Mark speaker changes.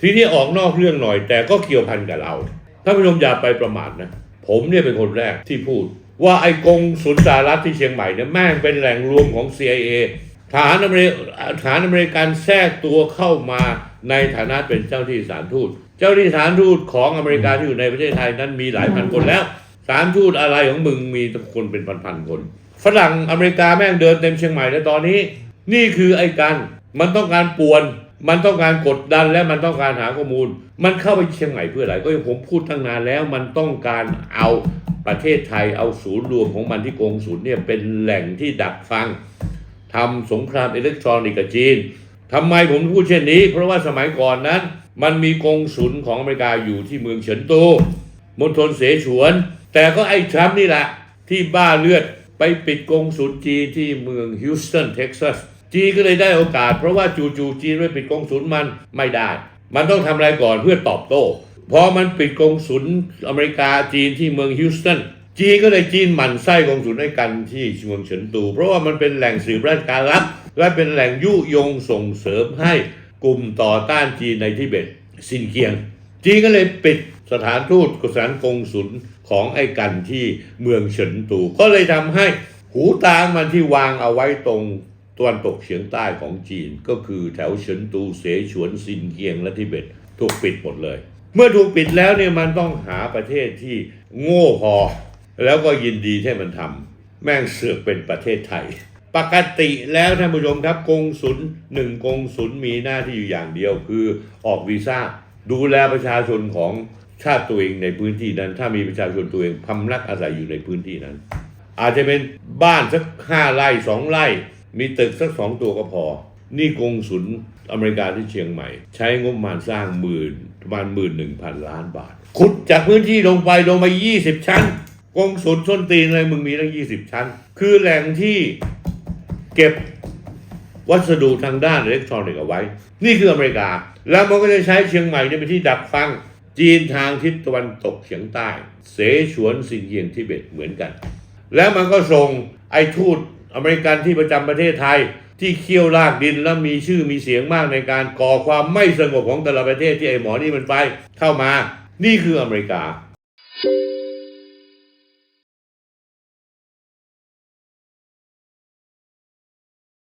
Speaker 1: ทีนี้ออกนอกเรื่องหน่อย แต่ก็เกี่ยวพันกับเราท่านผู้ชมอย่าไปประมาทนะ ผมเนี่ยเป็นคนแรกที่พูด ว่าไอ้กงสุลสหรัฐที่เชียงใหม่เนี่ยแม่งเป็นแหล่งรวมของ CIA ฐานอเมริฐานอเมริกันแทรกตัวเข้ามาในฐานะเป็นเจ้าที่สารทูต เจ้าที่สารทูตของอเมริกาที่อยู่ในประเทศไทยนั้นมีหลายพันคนแล้วสารทูตอะไรของมึงมีคนเป็นพันๆคน ฝรั่งอเมริกาแม่งเดินเต็มเชียงใหม่แล้วตอนนี้ นี่คือไอ้กันมันต้องการป่วน มันต้องการกดดันและมันต้องการหาข้อมูล มันเข้าไปเชียงใหม่เพื่ออะไรก็อย่างผมพูดตั้งนานแล้วมันต้องการเอาประเทศไทยเอาศูนย์รวมของมันที่กงศูนย์เนี่ยเป็นแหล่งที่ดักฟังทำสงครามอิเล็กทรอนิกส์กับจีนทำไมผมพูดเช่นนี้ เพราะว่าสมัยก่อนนั้น มันมีกงศูนย์ของอเมริกาอยู่ที่เมืองเฉินตูมณฑลเสฉวน แต่ก็ไอ้ทรัมป์นี่แหละที่บ้าเลือดไปปิดกงศูนย์จีนที่เมืองฮิวสตันเท็กซัส จีนก็เลยได้โอกาส เพราะว่าจู่ๆจีนไม่ปิดกองศูนย์มันไม่ได้ มันต้องทำอะไรก่อนเพื่อตอบโต้พอมันปิดกองศูนย์อเมริกาจีนที่เมืองฮิวสตันจีนก็เลยจีนหมั่นไส้กองศูนย์ให้กันที่เมืองเฉินตู เพราะว่ามันเป็นแหล่งสืบราชการลับ และเป็นแหล่งยุยงส่งเสริมให้กลุ่มต่อต้านจีนในทิเบตซินเกียง จีนก็เลยปิดสถานทูตสถานกงศุลของไอ้กันที่เมืองเฉินตู ก็เลยทำให้หูตางมันที่วางเอาไว้ตรง ตะวันตกเฉียงใต้ของจีนก็คือแถวเฉินตูเสฉวนซินเกียงและทิเบตถูกปิดหมดเลย เมื่อถูกปิดแล้วเนี่ยมันต้องหาประเทศที่โง่พอ แล้วก็ยินดีให้มันทำแม่งเสือกเป็นประเทศไทย ปกติแล้วท่านผู้ชมครับกงศุลหนึ่งกงศุลมีหน้าที่อยู่อย่างเดียวคือออกวีซ่าดูแลประชาชนของชาติตัวเองในพื้นที่นั้น ถ้ามีประชาชนตัวเองพำนักอาศัยอยู่ในพื้นที่นั้น อาจจะเป็นบ้านสักห้าไร่สองไร่ มีตึกสักสองตัวก็พอ นี่กงศุลอเมริกาที่เชียงใหม่ ใช้งบประมาณสร้างหมื่นประมาณหมื่นหนึ่งพันล้านบาท ขุดจากพื้นที่ลงไปลงมา20ชั้น กงศุลส้นตีนอะไรมึงมีตั้ง20ชั้น คือแหล่งที่เก็บวัสดุทางด้านอิเล็กทรอนิกส์เอาไว้ นี่คืออเมริกา แล้วมันก็จะใช้เชียงใหม่เนี่ยเป็นที่ดักฟัง จีนทางทิศตะวันตกเฉียงใต้ เสฉวนสินเยียงทิเบตเหมือนกัน แล้วมันก็ส่งไอ้ทูต อเมริกันที่ประจำประเทศไทย ที่เคี่ยวลากดินและมีชื่อมีเสียงมากในการก่อความไม่สงบของแต่ละประเทศที่ไอ้หมอนี่มันไปเข้ามา นี่คืออเมริกา